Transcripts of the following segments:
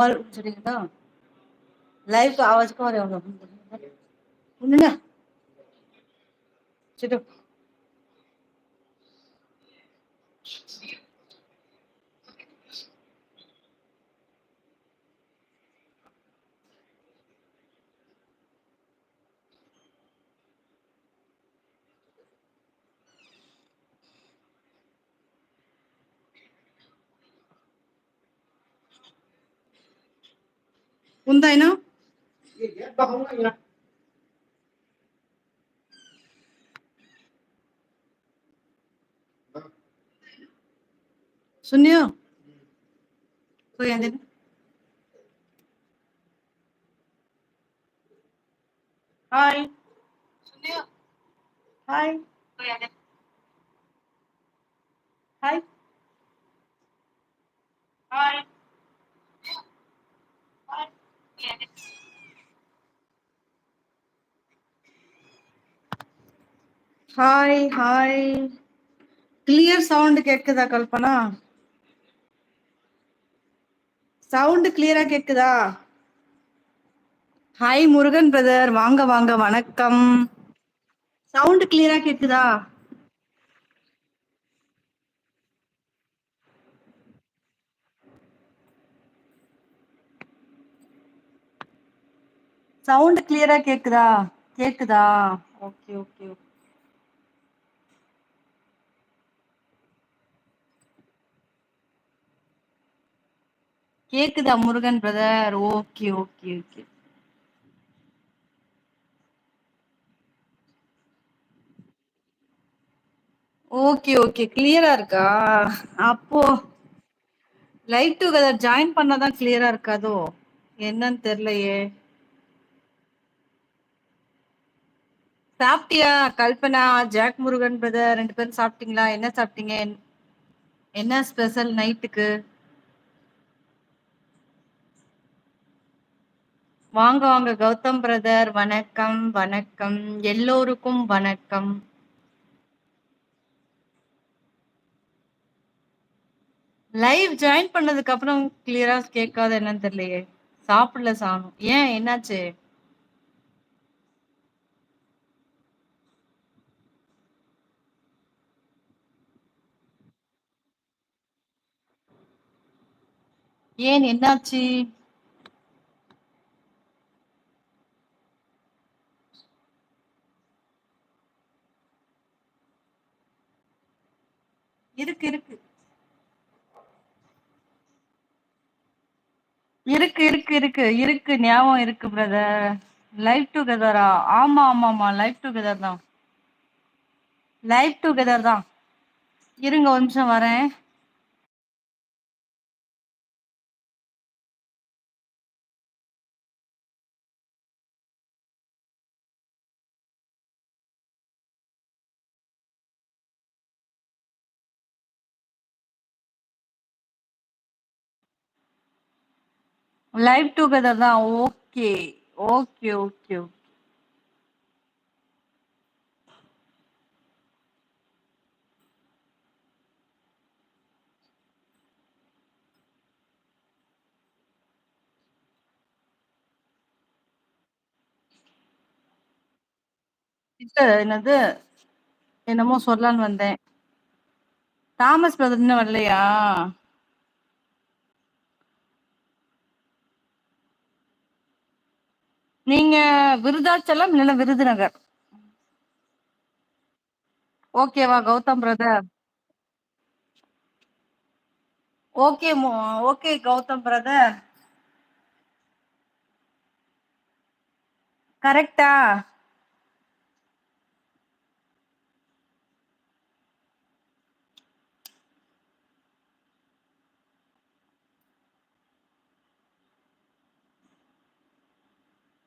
और उजरे एकदम लाइव तो आवाज को रहे होगा उन्हें ना चलो ఉందా ఆయన सुनियो कोई आंदे हाय सुनियो हाय कोई आंदे हाय हाय hi hi clear sound கேக்குதா கல்பனா? சவுண்ட் கிளியரா கேக்குதா? ஹாய் முருகன் பிரதர் வாங்க வாங்க வணக்கம். சவுண்ட் கிளியரா கேக்குதா? சவுண்ட் கிளியரா கேக்குதா? கேக்குதா? ஓகே ஓகே கேக்குதா Murugan brother okay okay okay okay okay கிளியரா இருக்கா? அப்போ லைட் டுகெதர் ஜாயின் பண்ணாதான் கிளியரா இருக்காதோ என்னன்னு தெரியலையே. சாப்பிட்டியா கல்பனா ஜாக் முருகன் பிரதர் ரெண்டு பேரும் சாப்பிட்டீங்களா? என்ன சாப்பிட்டீங்க? என்ன ஸ்பெஷல் நைட்டுக்கு வாங்க வாங்க. கௌதம் பிரதர் வணக்கம் வணக்கம். எல்லோருக்கும் வணக்கம். லைவ் ஜாயின் பண்ணதுக்கு அப்புறம் கிளியரா கேட்காத என்னன்னு தெரியலையே. சாப்பிடல சாணும் ஏன்? என்னாச்சு? ஏன் என்னாச்சு இருக்கு இருக்கு இருக்கு இருக்கு இருக்கு. இருக்கு ஞாபகம் இருக்கு பிரதர் லைவ் டுகெதரா ஆமா ஆமா ஆமா. லைவ் டுகெதர் தான். லைவ் டுகெதர் தான். இருங்க ஒரு நிமிஷம் வரேன். லைவ் டுகெதர் தான். ஓகே ஓகே ஓகே ஓகே என்னது? என்னமோ சொல்லலான்னு வந்தேன். தாமஸ் பிரதர்னு வரலையா? நீங்க விருதாச்சலம் இல்லைன்னா விருதுநகர். ஓகேவா Gautham brother okay okay Gautham brother கரெக்டா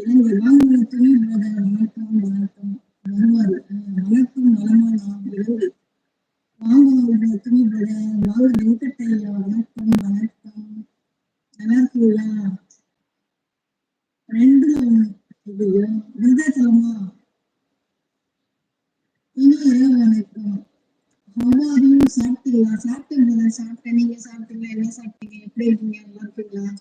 இலங்கை வாங்க துணி பிரதர் வணக்கம் வணக்கம் வணக்கம் வாங்க துணி பிரதர் வாங்க வெங்கட்டையா வணக்கம் வணக்கம். நல்லா இருக்கீங்களா ரெண்டுல ஒண்ணு ஐயோ விருதாச்சலமா? வணக்கம். சாப்பிட்டீங்களா? சாப்பிட்டேன் சாப்பிட்டேன். நீங்க சாப்பிட்டீங்களா? என்ன சாப்பிட்டீங்க? எப்படி இருக்கீங்க? நல்லா இருக்கீங்களா?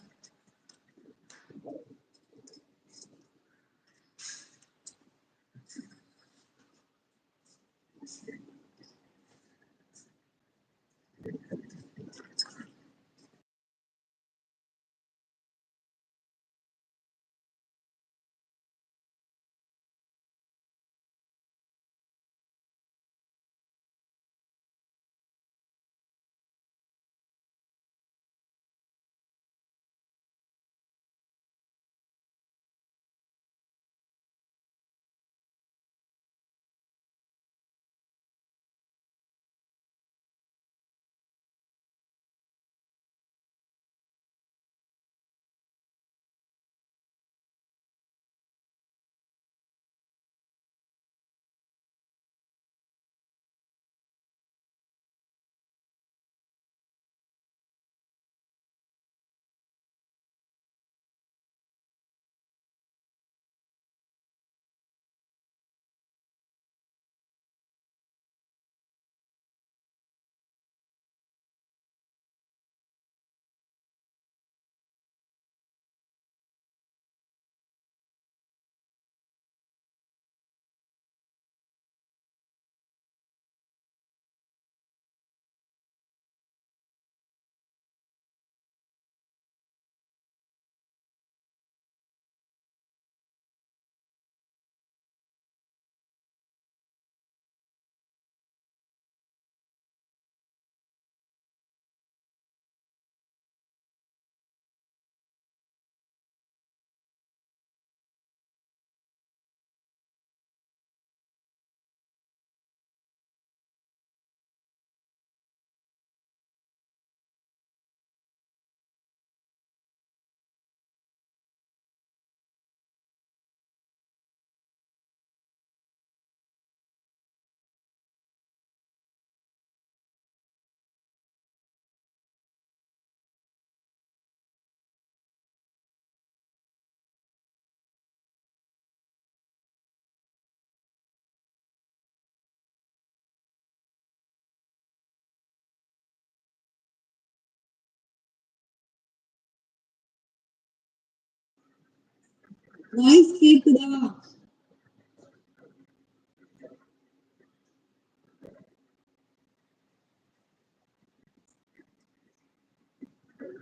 வாய்ஸ் கேக்குதா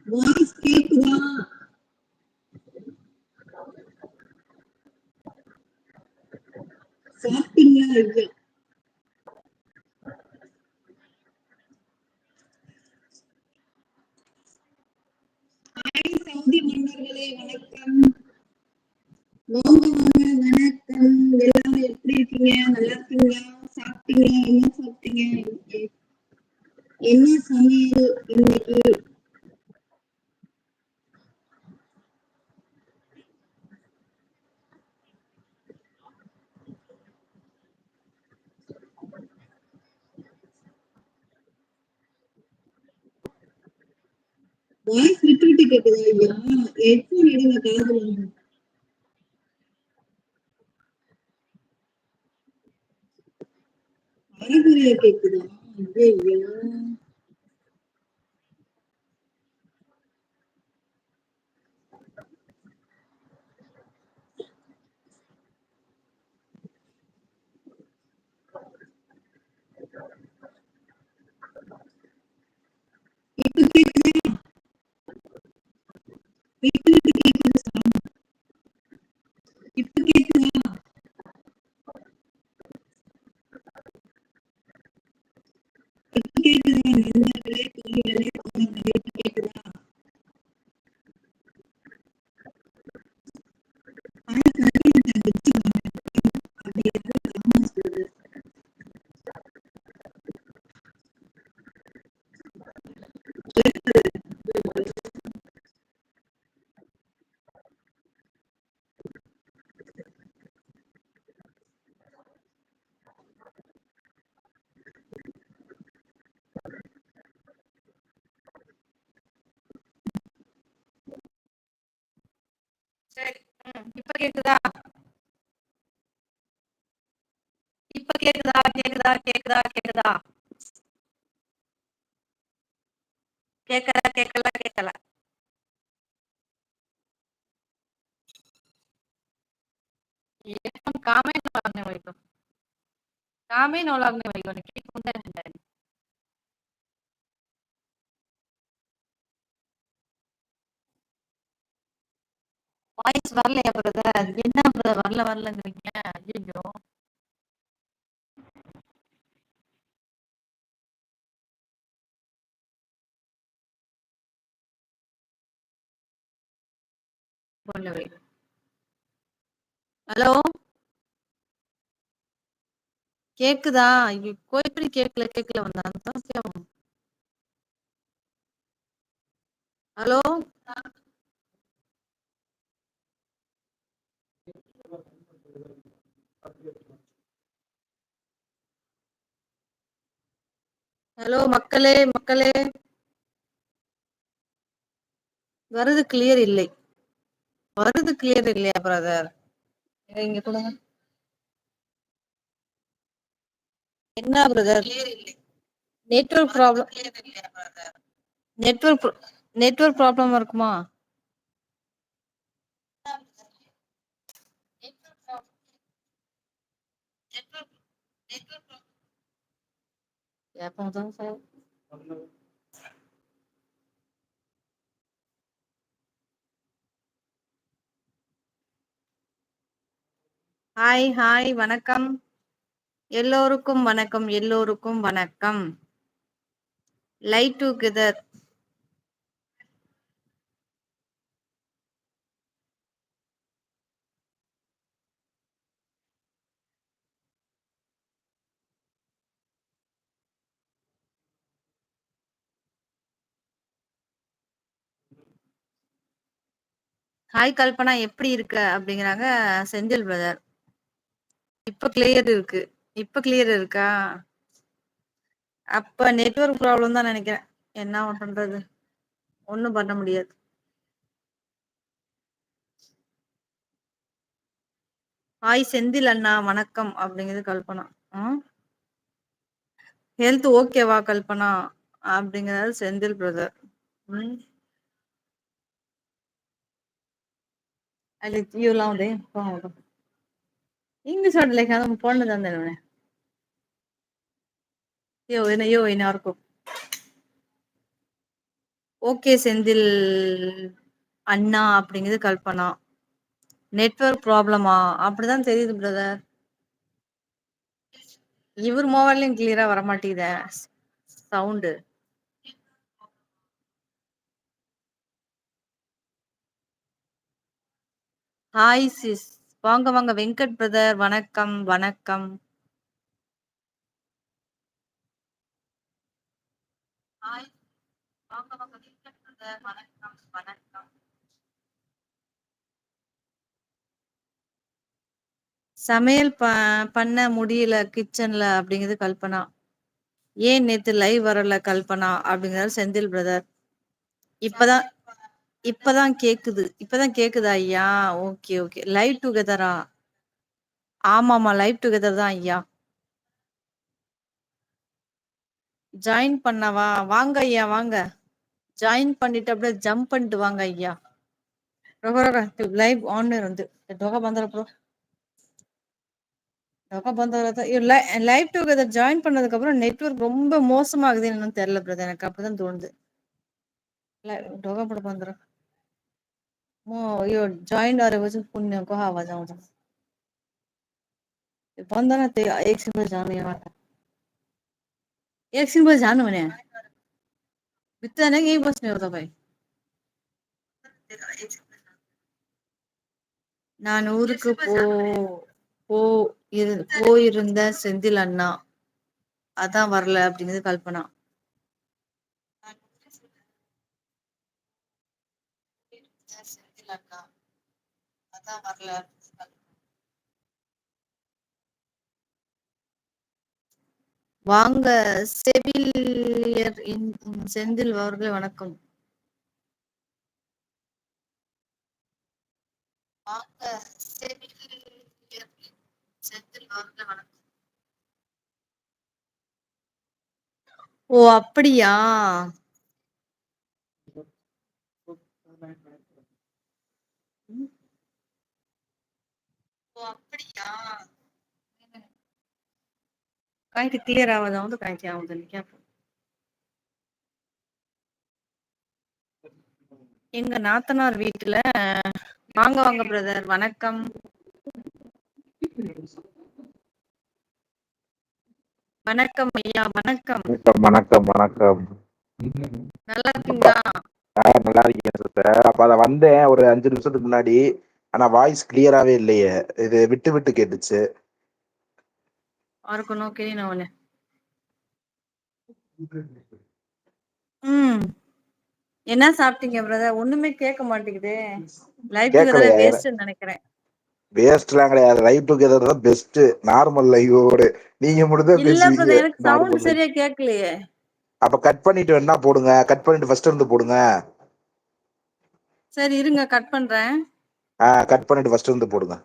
வாய்ஸ் கேக்குதா சாப்பிட்டீங்களா ஐயா ஹாய் சவுதி மன்னர்களே வணக்கம் வாங்க வாங்க வணக்கம் எல்லாரும் எப்படி இருக்கீங்க நல்லா இருக்கீங்களா? சாப்பிட்டீங்களா என்ன சாப்பிட்டீங்க? என்ன சமையல் இன்னைக்கு? வாய்ஸ் விட்டு விட்டு கேக்குதா ஐயா? ஹெட்போன் எடுங்க காதுல. அரைகுறையா கேக்குதா ஐயோ கேக்குதா கேக்குதா? கேக்கல கேக்கல கேக்கல. కామెన్ వాళ్ళని వైపు కామెన్ వాళ్ళని వైపు కేకుంటే வாய்ஸ் வரலையா பிரதர் என்ன பிரதர் வரல வரலங்கிறீங்க? ஐயோ போலவே ஹலோ? கேக்குதா? ஐயோ எப்படி கேக்கல கேக்கல வந்தாங்க ஹலோ? ஹலோ மக்களே மக்களே. வருது கிளியர் இல்லை. வருது கிளியர் இல்லையா பிரதர் இங்க கொடுங்க. என்ன brother network problem network network problem இருக்குமா? எப்போதான் சார் ஹாய் ஹாய் வணக்கம். எல்லோருக்கும் வணக்கம் எல்லோருக்கும் வணக்கம். லைட் டுகெதர் ஹாய் கல்பனா எப்படி இருக்க? அப்படிங்கிறாங்க செந்தில் பிரதர் இப்ப கிளியர் இருக்கு. இப்ப கிளியர் இருக்கா? அப்ப நெட்வொர்க் ப்ராப்ளம் தான் நினைக்கிறேன். என்ன பண்றது? ஒன்றும் பண்ண முடியாது. ஹாய் செந்தில் அண்ணா. வணக்கம். அப்படிங்கிறது கல்பனா. ஹெல்த் ஓகேவா கல்பனா? அப்படிங்கிறது செந்தில் பிரதர் ம். அது தீயெல்லாம் உதயம் போகும் ఇంగ్లీష్ వాడు లేక ముప్పై పండ్లు తందాను ஐயோ என்ன ஐயோ என்ன இருக்கும்? ஓகே செந்தில் அண்ணா அப்படிங்கிறது கல்பனா. நெட்ஒர்க் ப்ராப்ளமா? அப்படிதான் தெரியுது பிரதர் இவர் மோபைல்லையும் கிளியரா வரமாட்டேங்குத. சவுண்டு. ஹாய் சிஸ் வாங்க வாங்க. வெங்கட் பிரதர் வணக்கம் வணக்கம். ஹாய் வாங்க வாங்க. வெங்கட் பிரதர் வணக்கம் வணக்கம். சமையல் ப பண்ண முடியல கிச்சன்ல அப்படிங்கிறது கல்பனா. ஏன் நேத்து லைவ் வரல கல்பனா அப்படிங்கிறது செந்தில் பிரதர். இப்பதான் இப்பதான் கேக்குது. இப்பதான் கேக்குதா ஐயா? Okay okay. லைவ் டுகெதரா ஆமாமா லைவ் டுகெதர் தான் ஐயா. ஜாயின் பண்ணவா? வாங்க ஐயா வாங்க. ஜாயின் பண்ணிட்டு அப்படியே ஜம்ப் பண்ணிட்டு வாங்க ஐயா. ரொக ரொக. லைவ் ஆன் இருந்து டொக பந்தர ப்ரோ. டொக பந்தர லைவ் டுகெதர் ஜாயின் பண்ணதுக்கு அப்புறம் நெட்வொர்க் ரொம்ப மோசமாகுது என்னன்னு தெரியல பிரதர் எனக்கு அப்படிதான் தோணுது. டொக போட பந்தரம் यो जॉइन आ रहे वजह पुण्य को आवाज आवाज बंदा ना ते एक सिंबल जाने वाला एक सिंबल जानु ने बित्ता नहीं यही बस नहीं होता भाई நான் ஊருக்கு போ போ இரு போயிருந்த செந்தில் அண்ணா அதான் வரல அப்படிங்கிறது கல்பனா தான் வரல. வாங்க செவிலியர் செந்தில் அவர்களே வணக்கம். வாங்க செந்தில் அவர்களே வணக்கம். ஓ அப்படியா? காய்ச்சி கிளியர் ஆகாத வந்து காய்ச்சி ஆகுது எங்க நாத்தனார் வீட்டுல வாங்க வாங்க பிரதர் வணக்கம். வணக்கம் ஐயா வணக்கம். வணக்கம் வணக்கம் நல்லா இருக்கீங்களா? நல்லா இருக்கீங்க சிஸ்டர் அப்ப அத வந்தேன் ஒரு அஞ்சு நிமிஷத்துக்கு முன்னாடி. ஆனா வாய்ஸ் கிளியராவே இல்லையே. இது விட்டு விட்டு கேட்டுச்சு. அவருக்கு நோக்கி நான் ம். என்ன சாப்பிட்டீங்க பிரதர் ஒண்ணுமே கேட்க மாட்டேங்குது. லைஃப் கேட்கலையா? வேஸ்ட்னு நினைக்கிறேன். வேஸ்ட்லாம் கிடையாது. லைவ் டுகெதர் தான் பெஸ்ட் நார்மல் லைவோடு நீங்க தான் இல்ல பிரதர் எனக்கு சவுண்ட். சரியா கேட்கலையே. அப்ப கட் பண்ணிட்டு வேணா போடுங்க. கட் பண்ணிட்டு ஃபர்ஸ்ட் இருந்து போடுங்க. சரி இருங்க. கட் பண்றேன். கட் பண்ணிட்டு ஃபர்ஸ்ட் இருந்து போடுங்க.